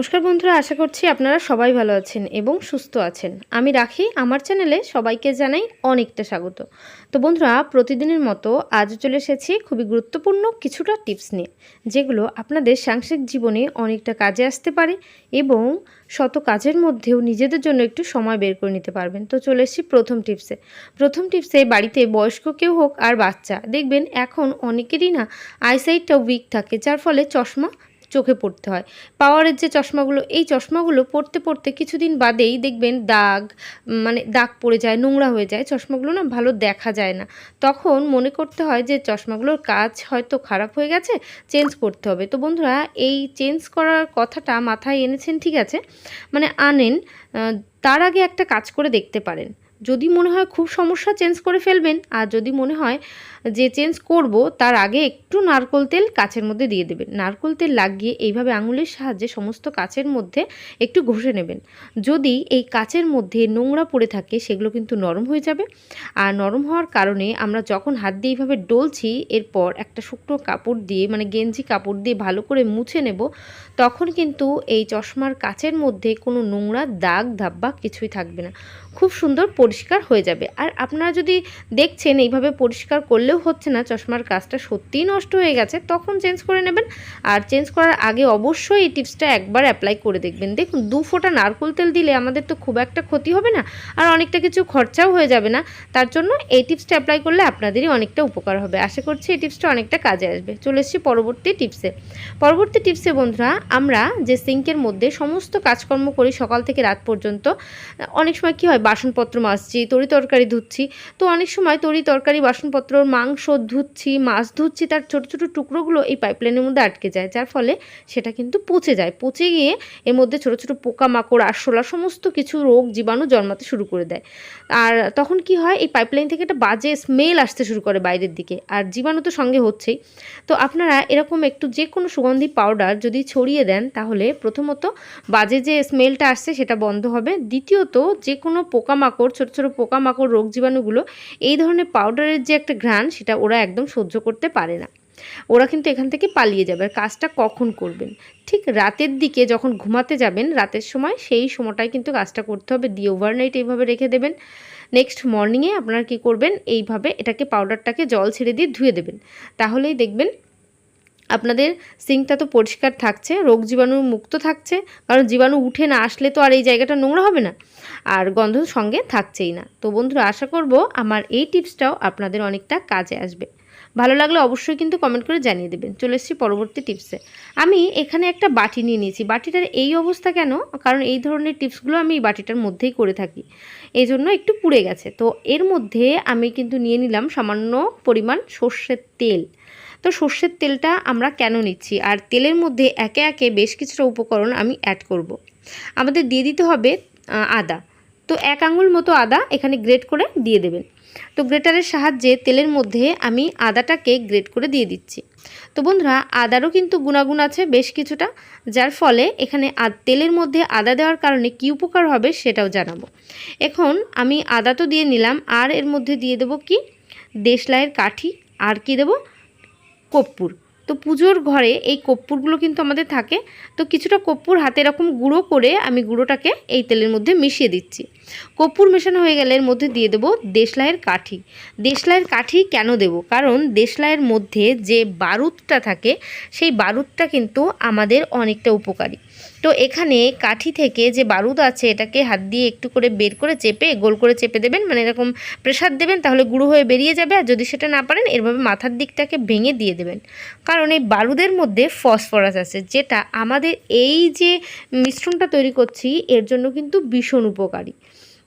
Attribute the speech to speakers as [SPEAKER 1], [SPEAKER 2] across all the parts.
[SPEAKER 1] নমস্কার বন্ধুরা, আশা করছি আপনারা সবাই ভালো আছেন এবং সুস্থ আছেন। আমি রাখি, আমার চ্যানেলে সবাইকে জানাই অনেকটা স্বাগত। তো বন্ধুরা, প্রতিদিনের মতো আজও চলে এসেছি খুবই গুরুত্বপূর্ণ কিছুটা টিপস নিয়ে, যেগুলো আপনাদের সাংসারিক জীবনে অনেকটা কাজে আসতে পারে এবং শত কাজের মধ্যেও নিজেদের জন্য একটু সময় বের করে নিতে পারবেন। তো চলে এসেছি প্রথম টিপসে। প্রথম টিপসে, বাড়িতে বয়স্ক কেউ হোক আর বাচ্চা, দেখবেন এখন অনেকেরই না আইসাইটটা উইক থাকে, যার ফলে চশমা চোখে পড়তে হয়। পাওয়ারের যে চশমাগুলো, এই চশমাগুলো পড়তে পড়তে কিছুদিন বাদেই দেখবেন দাগ মানে দাগ পড়ে যায়, নোংরা হয়ে যায়, চশমাগুলো না ভালো দেখা যায় না। তখন মনে করতে হয় যে চশমাগুলোর কাজ হয়তো খারাপ হয়ে গেছে, চেঞ্জ করতে হবে। তো বন্ধুরা, এই চেঞ্জ করার কথাটা মাথায় এনেছেন, ঠিক আছে? মানে আনেন তার আগে একটা কাজ করে দেখতে পারেন। যদি মনে হয় খুব সমস্যা চেঞ্জ করে ফেলবেন, আর যদি মনে হয় যে চেঞ্জ করব, তার আগে একটু নারকোল তেল কাচের মধ্যে দিয়ে দেবেন। নারকোল তেল লাগিয়ে এইভাবে আঙুলের সাহায্যে সমস্ত কাচের মধ্যে একটু ঘষে নেবেন। যদি এই কাচের মধ্যে নোংরা পড়ে থাকে, সেগুলো কিন্তু নরম হয়ে যাবে। আর নরম হওয়ার কারণে আমরা যখন হাত দিয়ে এইভাবে ডলছি, এরপর একটা শুকনো কাপড় দিয়ে মানে গেঞ্জি কাপড় দিয়ে ভালো করে মুছে নেব, তখন কিন্তু এই চশমার কাচের মধ্যে কোনো নোংরা দাগ, ধাব্বা কিছুই থাকবে না। খুব সুন্দর পরিষ্কার হয়ে যাবে। আর আপনারা যদি দেখছেন এইভাবে পরিষ্কার করলেও হচ্ছে না, চশমার কাজটা সত্যিই নষ্ট হয়ে গেছে, তখন চেঞ্জ করে নেবেন। আর চেঞ্জ করার আগে অবশ্যই এই টিপসটা একবার অ্যাপ্লাই করে দেখবেন। দেখুন, দু ফোঁটা নারকোল তেল দিলে আমাদের তো খুব একটা ক্ষতি হবে না, আর অনেকটা কিছু খরচাও হয়ে যাবে না। তার জন্য এই টিপসটা অ্যাপ্লাই করলে আপনাদেরই অনেকটা উপকার হবে। আশা করছি এই টিপসটা অনেকটা কাজে আসবে। চলে এসেছি পরবর্তী টিপসে। পরবর্তী টিপসে, বন্ধুরা, আমরা যে সিঙ্কের মধ্যে সমস্ত কাজকর্ম করি সকাল থেকে রাত পর্যন্ত, অনেক সময় কি হয়, বাসনপত্র মাজছি তরি তরকারি ধুচ্ছি। তো অনেক সময় তরি তরকারি, বাসনপত্র, মাংস ধুচ্ছি, মাছ ধুচ্ছি, তার ছোট ছোট টুকরোগুলো এই পাইপলাইনের মধ্যে আটকে যায়। যার ফলে সেটা কিন্তু পচে যায়। পচে গিয়ে এর মধ্যে ছোট ছোট পোকামাকড়, আরশোলা, সমস্ত কিছু রোগ জীবাণু জন্মাতে শুরু করে দেয়। আর তখন কি হয়, এই পাইপলাইন থেকে একটা বাজে স্মেল আসতে শুরু করে বাইরের দিকে। আর জীবাণু তো সঙ্গে হচ্ছেই। তো আপনারা এরকম একটু যে কোনো সুগন্ধি পাউডার যদি ছড়িয়ে দেন, তাহলে প্রথমত বাজে যে স্মেলটা আসছে, সেটা বন্ধ হবে। দ্বিতীয়ত যে কোনো পোকামাকড়, ছোটো ছোটো ছোটো পোকামাকড়, রোগ জীবাণুগুলো, এই ধরনের পাউডারের যে একটা ঘ্রাণ, সেটা ওরা একদম সহ্য করতে পারে না। ওরা কিন্তু এখান থেকে পালিয়ে যাবে। আর কাজটা কখন করবেন? ঠিক রাতের দিকে যখন ঘুমাতে যাবেন, রাতের সময় সেই সময়টায় কিন্তু কাজটা করতে হবে। দিয়ে ওভারনাইট এইভাবে রেখে দেবেন। নেক্সট মর্নিংয়ে আপনারা কী করবেন? এইভাবে এটাকে পাউডারটাকে জল ছেড়ে দিয়ে ধুয়ে দেবেন। তাহলেই দেখবেন আপনাদের সিঙ্কটা তো পরিষ্কার থাকছে, রোগ জীবাণু মুক্ত থাকছে, কারণ জীবাণু উঠে না আসলে তো আর এই জায়গাটা নোংরা হবে না, আর গন্ধ সঙ্গে থাকছেই না। তো বন্ধুরা, আশা করব আমার এই টিপসটাও আপনাদের অনেকটা কাজে আসবে। ভালো লাগলে অবশ্যই কিন্তু কমেন্ট করে জানিয়ে দেবেন। চলে এসেছি পরবর্তী টিপসে আমি এখানে একটা বাটি নিয়ে নিয়েছি। বাটিটার এই অবস্থা কেন? কারণ এই ধরনের টিপসগুলো আমি এই বাটিটার মধ্যেই করে থাকি। এই জন্য একটু পুড়ে গেছে। তো এর মধ্যে আমি কিন্তু নিয়ে নিলাম সামান্য পরিমাণ সর্ষের তেল। তো সর্ষের তেলটা আমরা কেন নিচ্ছি? আর তেলের মধ্যে একে একে বেশ কিছুটা উপকরণ আমি অ্যাড করব। আমাদের দিয়ে দিতে হবে আদা। তো এক আঙুল মতো আদা এখানে গ্রেট করে দিয়ে দেবেন। তো গ্রেটারের সাহায্যে তেলের মধ্যে আমি আদাটাকে গ্রেট করে দিয়ে দিচ্ছি। তো বন্ধুরা, আদারও কিন্তু গুণাগুণ আছে বেশ কিছুটা, যার ফলে এখানে তেলের মধ্যে আদা দেওয়ার কারণে কি উপকার হবে সেটাও জানাব। এখন আমি আদা তো দিয়ে নিলাম, আর এর মধ্যে দিয়ে দেব কি? দেশলাইয়ের কাঠি, আর কি দেব? কর্পূর। তো পুজোর ঘরে এই কর্পূরগুলো কিন্তু আমাদের থাকে। তো কিছুটা কর্পূর হাতে এরকম গুঁড়ো করে আমি গুঁড়োটাকে এই তেলের মধ্যে মিশিয়ে দিচ্ছি। কর্পূর মেশানো হয়ে গেলে এর মধ্যে দিয়ে দেবো দেশলাইয়ের কাঠি। দেশলাইয়ের কাঠি কেন দেব? কারণ দেশলাইয়ের মধ্যে যে বারুদটা থাকে, সেই বারুদটা কিন্তু আমাদের অনেকটা উপকারী। তো এখানে কাঠি থেকে যে বারুদ আছে, এটাকে হাত দিয়ে একটু করে বের করে চেপে, গোল করে চেপে দেবেন মানে এরকম প্রেশার দেবেন, তাহলে গুঁড়ো হয়ে বেরিয়ে যাবে। আর যদি সেটা না পারেন, এরভাবে মাথার দিকটাকে ভেঙে দিয়ে দেবেন। কারণ এই বারুদের মধ্যে ফসফরাস আছে, যেটা আমাদের এই যে মিশ্রণটা তৈরি করছি, এর জন্য কিন্তু ভীষণ উপকারী।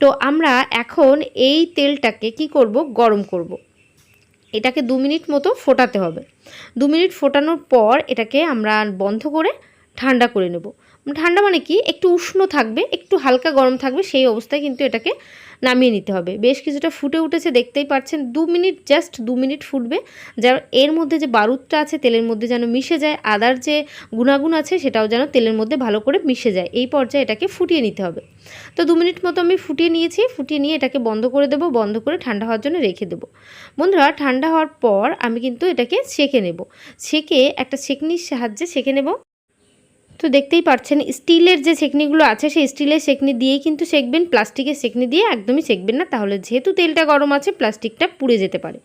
[SPEAKER 1] তো আমরা এখন এই তেলটাকে কি করব? গরম করব। এটাকে দু মিনিট মতো ফোটাতে হবে। দু মিনিট ফোটানোর পর এটাকে আমরা বন্ধ করে ঠান্ডা করে নেব। ঠান্ডা মানে কি? একটু উষ্ণ থাকবে, একটু হালকা গরম থাকবে, সেই অবস্থায় কিন্তু এটাকে নামিয়ে নিতে হবে। বেশ কিছুটা ফুটে উঠেছে, দেখতেই পাচ্ছেন, দু মিনিট, জাস্ট দু মিনিট ফুটবে। যার, এর মধ্যে যে বারুদটা আছে, তেলের মধ্যে যেন মিশে যায়, আদার যে গুণাগুণ আছে, সেটাও যেন তেলের মধ্যে ভালো করে মিশে যায়। এই পর্যায়ে এটাকে ফুটিয়ে নিতে হবে। তো দু মিনিট মতো আমি ফুটিয়ে নিয়েছি, ফুটিয়ে নিয়ে এটাকে বন্ধ করে দেবো, বন্ধ করে ঠান্ডা হওয়ার জন্য রেখে দেবো। বন্ধুরা, ঠান্ডা হওয়ার পর আমি কিন্তু এটাকে ছেঁকে নেব। ছেঁকে একটা ছেঁকনির সাহায্যে ছেঁকে নেব। তো দেখতেই পাচ্ছেন স্টিলের যে সেকনিগুলো আছে, সেই স্টিলের সেকনি দিয়েই কিন্তু সেকবেন, প্লাস্টিকের সেকনি দিয়ে একদমই সেকবেন না। তাহলে যেহেতু তেলটা গরম আছে, প্লাস্টিকটা পুড়ে যেতে পারে।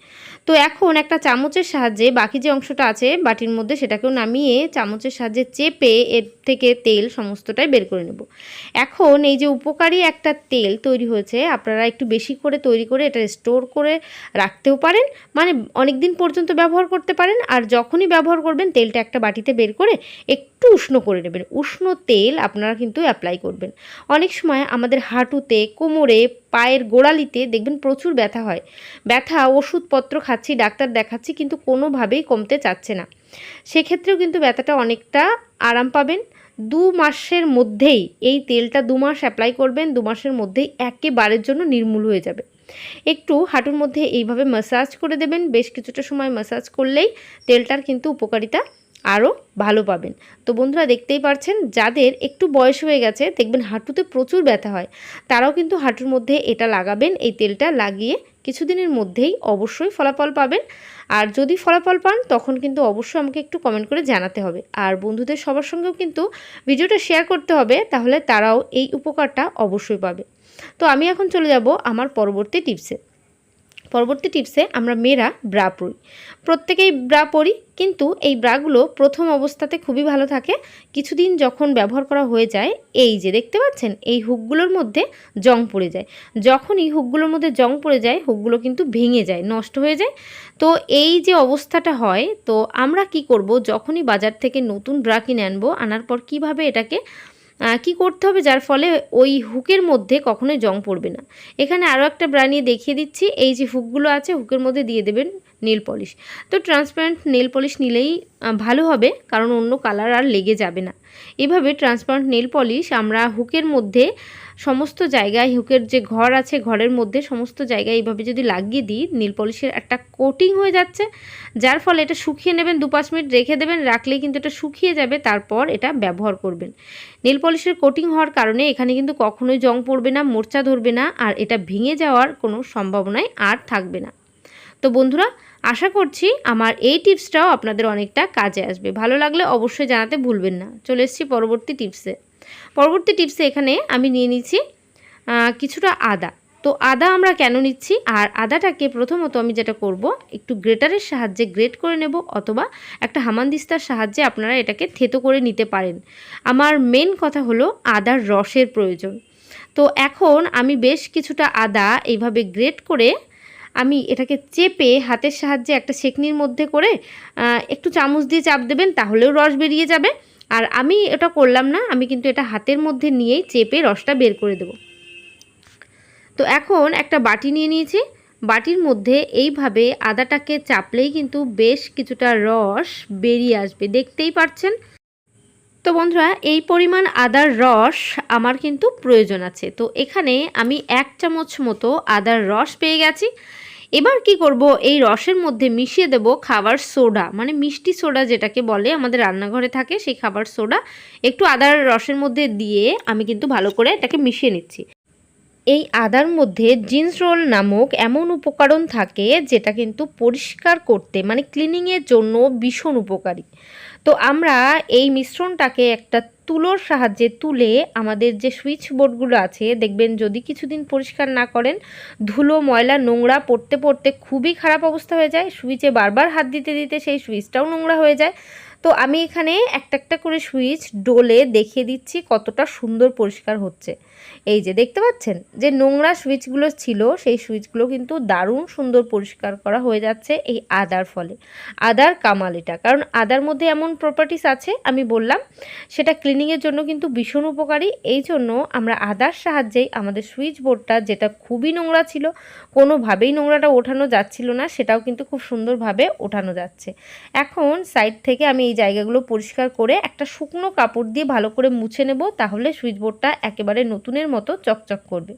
[SPEAKER 1] তো এখন একটা চামচের সাহায্যে বাকি যে অংশটা আছে, বাটির মধ্যে সেটাকেও নামিয়ে চামচের সাহায্যে চেপে এর থেকে তেল সমস্তটাই বের করে নেব। এখন এই যে উপকারী একটা তেল তৈরি হয়েছে, আপনারা একটু বেশি করে তৈরি করে এটা স্টোর করে রাখতেও পারেন। মানে অনেক দিন পর্যন্ত ব্যবহার করতে পারেন, আর যখনই ব্যবহার করবেন, তেলটা একটা বাটিতে বের করে একটু উষ্ণ করে নেবেন। উষ্ণ তেল আপনারা কিন্তু অ্যাপ্লাই করবেন। অনেক সময় আমাদের হাঁটুতে, কোমরে, পায়ের গোড়ালিতে দেখবেন প্রচুর ব্যথা হয়। ব্যথা, ওষুধপত্র খাচ্ছি, ডাক্তার দেখাচ্ছি কিন্তু কোনোভাবেই কমতে চাচ্ছে না। সেক্ষেত্রেও কিন্তু ব্যথাটা অনেকটা আরাম পাবেন। দু মাসের মধ্যেই এই তেলটা দু মাস অ্যাপ্লাই করবেন, দু মাসের মধ্যেই একেবারের জন্য নির্মূল হয়ে যাবে। একটু হাঁটুর মধ্যে এইভাবে ম্যাসাজ করে দেবেন। বেশ কিছুটা সময় ম্যাসাজ করলেই তেলটার কিন্তু উপকারিতা আরও ভালো পাবেন। তো বন্ধুরা দেখতেই পারছেন, যাদের একটু বয়স হয়ে গেছে, দেখবেন হাঁটুতে প্রচুর ব্যথা হয়, তারাও কিন্তু হাঁটুর মধ্যে এটা লাগাবেন, এই তেলটা লাগিয়ে কিছুদিনের মধ্যেই অবশ্যই ফলাফল পাবেন। আর যদি ফলাফল পান, তখন কিন্তু অবশ্যই আমাকে একটু কমেন্ট করে জানাতে হবে। আর বন্ধুদের সবার সঙ্গেও কিন্তু ভিডিওটা শেয়ার করতে হবে, তাহলে তারাও এই উপকারটা অবশ্যই পাবে। তো আমি এখন চলে যাব আমার পরবর্তী টিপসে পরবর্তী টিপসে আমরা মেয়েরা ব্রা পরি প্রত্যেকেই ব্রা পরি কিন্তু এই ব্রাগুলো প্রথম অবস্থাতে খুবই ভালো থাকে। কিছুদিন যখন ব্যবহার করা হয়ে যায়, এই যে দেখতে পাচ্ছেন, এই হুকগুলোর মধ্যে জং পড়ে যায়। যখনই হুকগুলোর মধ্যে জং পড়ে যায়, হুকগুলো কিন্তু ভেঙে যায়, নষ্ট হয়ে যায়। তো এই যে অবস্থাটা হয়, তো আমরা কি করব, যখনই বাজার থেকে নতুন ব্রা কিনে আনব, আনার পর কীভাবে এটাকে কি করতে হবে? যার ফলে ওই হুকের মধ্যে কখনোই জং পড়বে না। এখানে আরও একটা ব্রা নিয়ে দেখিয়ে দিচ্ছি। এই যে হুকগুলো আছে, হুকের মধ্যে দিয়ে দেবেন। নেল পলিশ তো ট্রান্সপারেন্ট নেল পলিশ নিলেই ভালো হবে, কারণ অন্য কালার আর লেগে যাবে না। এভাবে ট্রান্সপারেন্ট নেল পলিশ আমরা হুকের মধ্যে সমস্ত জায়গায়, হুকের যে ঘর আছে ঘরের মধ্যে সমস্ত জায়গায় এইভাবে যদি লাগিয়ে দিই নীল পলিশের একটা কোটিং হয়ে যাচ্ছে, যার ফলে এটা শুকিয়ে নেবেন, দু পাঁচ মিনিট রেখে দেবেন, রাখলেই কিন্তু এটা শুকিয়ে যাবে, তারপর এটা ব্যবহার করবেন। নীল পলিশের কোটিং হওয়ার কারণে এখানে কিন্তু কখনোই জং পড়বে না, মোর্চা ধরবে না, আর এটা ভেঙে যাওয়ার কোনো সম্ভাবনাই আর থাকবে না। তো বন্ধুরা আশা করছি আমার এই টিপসটাও আপনাদের অনেকটা কাজে আসবে। ভালো লাগলে অবশ্যই জানাতে ভুলবেন না। চলে এসেছি পরবর্তী টিপসে। পরবর্তী টিপসে এখানে আমি নিয়ে নিচ্ছি কিছুটা আদা। তো আদা আমরা কেন নিচ্ছি? আর আদাটাকে প্রথমত আমি যেটা করব, একটু গ্রেটারের সাহায্যে গ্রেট করে নেব অথবা একটা হামানদিস্তার সাহায্যে আপনারা এটাকে থেতো করে নিতে পারেন। আমার মেন কথা হলো আদার রসের প্রয়োজন। তো এখন আমি বেশ কিছুটা আদা এইভাবে গ্রেট করে আমি এটাকে চেপে হাতের সাহায্যে একটা সেকনির মধ্যে করে একটু চামচ দিয়ে চাপ দেবেন তাহলেও রস বেরিয়ে যাবে। আর আমি এটা করলাম না, আমি কিন্তু এটা হাতের মধ্যে নিয়েই চেপে রসটা বের করে দেব। তো এখন একটা বাটি নিয়ে নিয়েছি। বাটির মধ্যে এইভাবে আদাটাকে চাপলেই কিন্তু বেশ কিছুটা রস বেরিয়ে আসবে, দেখতেই পাচ্ছেন তো বন্ধুরা, এই পরিমাণ আদার রস আমার কিন্তু প্রয়োজন আছে। তো এখানে আমি এক চামচ মতো আদার রস পেয়ে গেছি। এবার কি করব? এই রসের মধ্যে মিশিয়ে দেব খাবার সোডা। মানে মিষ্টি সোডা যেটাকে বলে আমাদের রান্নাঘরে থাকে, সেই খাবার সোডা। একটু আদার রসের মধ্যে দিয়ে আমি কিন্তু ভালো করে এটাকে মিশিয়ে নিচ্ছি। এই আদার মধ্যে জিন্স রোল নামক এমন উপকরণ থাকে যেটা কিন্তু পরিষ্কার করতে মানে ক্লিনিংয়ের জন্য ভীষণ উপকারী। তো আমরা এই মিশ্রণটাকে একটা তুলোর সাহায্যে তুলে আমাদের যে সুইচ বোর্ডগুলো আছে, দেখবেন যদি কিছুদিন পরিষ্কার না করেন, ধুলো, ময়লা, নোংরা পড়তে পড়তে খুবই খারাপ অবস্থা হয়ে যায়। সুইচে বারবার হাত দিতে দিতে সেই সুইচটাও নোংরা হয়ে যায়। তো আমি এখানে একটা একটা করে সুইচ ডোলে দেখিয়ে দিচ্ছি কতটা সুন্দর পরিষ্কার হচ্ছে। এই যে দেখতে পাচ্ছেন? যে নোংরা সুইচগুলো ছিল, সেই সুইচগুলো কিন্তু দারুণ সুন্দর পরিষ্কার করা হয়ে যাচ্ছে এই আদার ফলে। আদার কামাল এটা। কারণ আদার মধ্যে এমন প্রপার্টিস আছে, আমি বললাম, সেটা ক্লিনিংয়ের জন্য কিন্তু ভীষণ উপকারী। এই জন্য আমরা আদার সাহায্যেই আমাদের সুইচ বোর্ডটা যেটা খুবই নোংরা ছিল, কোনোভাবেই নোংরাটা ওঠানো যাচ্ছিল না, সেটাও কিন্তু খুব সুন্দরভাবে ওঠানো যাচ্ছে। এখন সাইড থেকে আমি এই জায়গাগুলো পরিষ্কার করে একটা শুকনো কাপড় দিয়ে ভালো করে মুছে নেব, তাহলে সুইচ বোর্ডটা একেবারে নতুনের মতো চকচক করবে।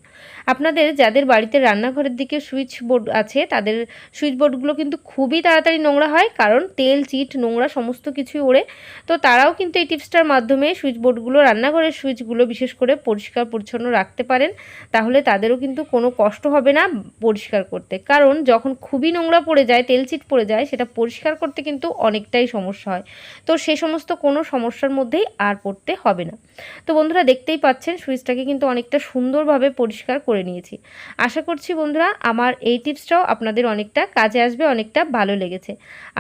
[SPEAKER 1] আপনাদের যাদের বাড়িতে রান্নাঘরের দিকে সুইচ বোর্ড আছে, তাদের সুইচ বোর্ডগুলো কিন্তু খুবই তাড়াতাড়ি নোংরা হয়, কারণ তেল, চিট, নোংরা সমস্ত কিছুই ওড়ে। তো তারাও কিন্তু এই টিপসটার মাধ্যমে সুইচ বোর্ডগুলো রান্নাঘরের সুইচগুলো বিশেষ করে পরিষ্কার, পরিচ্ছন্ন রাখতে পারেন, তাহলে তাদেরও কিন্তু কোনো কষ্ট হবে না পরিষ্কার করতে। কারণ যখন খুবই নোংরা পড়ে যায় তেল চিট পড়ে যায়, সেটা পরিষ্কার করতে কিন্তু অনেকটাই সমস্যা হয়। তো সে সমস্ত কোনো সমস্যার মধ্যেই আর পড়তে হবে না। তো বন্ধুরা, দেখতেই পাচ্ছেন, সুইচটাকে কিন্তু অনেকটা সুন্দরভাবে পরিষ্কার করে নিয়েছি। আশা করছি বন্ধুরা, আমার এই টিপসটাও আপনাদের অনেকটা কাজে আসবে, অনেকটা ভালো লেগেছে।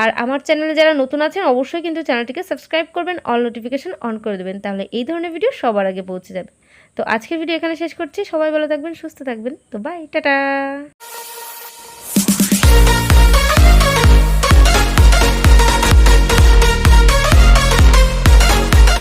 [SPEAKER 1] আর আমার চ্যানেলে যারা নতুন আছেন, অবশ্যই কিন্তু চ্যানেলটিকে সাবস্ক্রাইব করবেন, অল নোটিফিকেশন অন করে দেবেন। তাহলে এই ধরনের ভিডিও সবার আগে পৌঁছে যাবে। তো আজকের ভিডিও এখানে শেষ করছি। সবাই ভালো থাকবেন, সুস্থ থাকবেন। তো বাই টাটা!